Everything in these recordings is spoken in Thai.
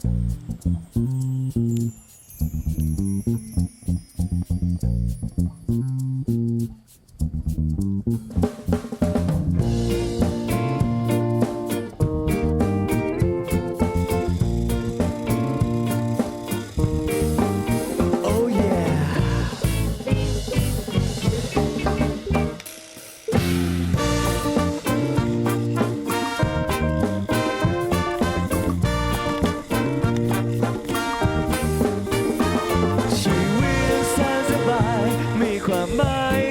Thank you.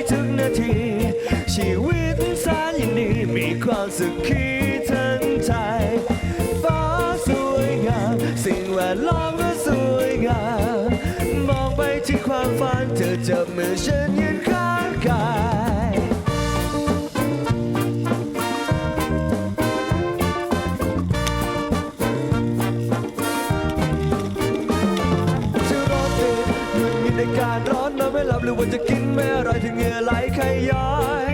ทุกนาที ชีวิตแสนยินดีมีความสุขขีทันใจฟ้าสวยงาม สิ่งแวดล้อมก็สวยงาม มองไปที่ความฝันเธอจับมือฉันยืนข้างกายจะรถติดหงุดหงิดในการร้อน รับหรือว่าจะกินไม่อร่อยถึงเหงื่อไหลขย้อย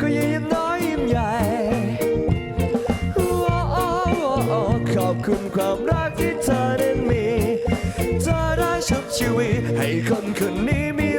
ก็ยังยิ้มน้อยยิ้มใหญ่โอ้โอ้ขอบคุณความรักที่เธอนั้นมี เธอได้ชุบชีวิตให้คนคนนี้มี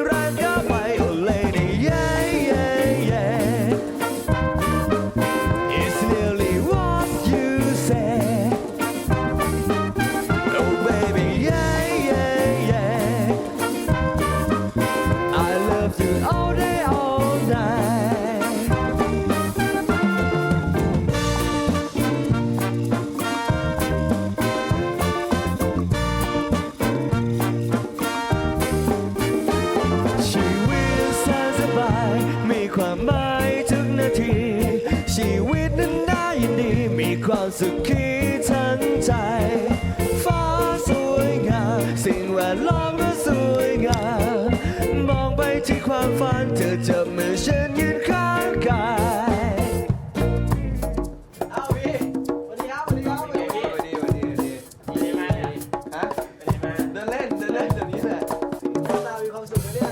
ความหมายทุกนาที ชีวิตนั้นน่ายินดี มีความสุขขีทันใจ ฟ้าสวยงาม สิ่งแวดล้อมก็สวยงาม ที่ความฝันเธอจับมือฉันยืนข้างกายเอาพี่สวัสดีครับสวัสดีครับสวัสดีสวัสดีสวัสดีสวัสดีดีมากเลยฮะเดินเล่นเดินเล่นเดี๋ยวนี้แหละตามีความสุขนะเนี่ย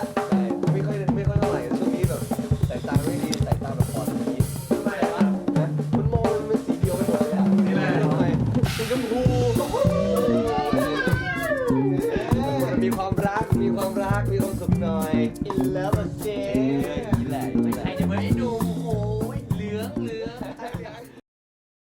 ไม่ค่อยไม่ค่อยเท่าไหร่ช่วงนี้แบบสายตาไม่ดีสายตาแบบปอดสีทำไมวะนะมันมองมันเป็นสีเดียวไปหมดเลยอะนี่แหละทำไมสีชมพู มีความรัก มีความสุขหน่อย in love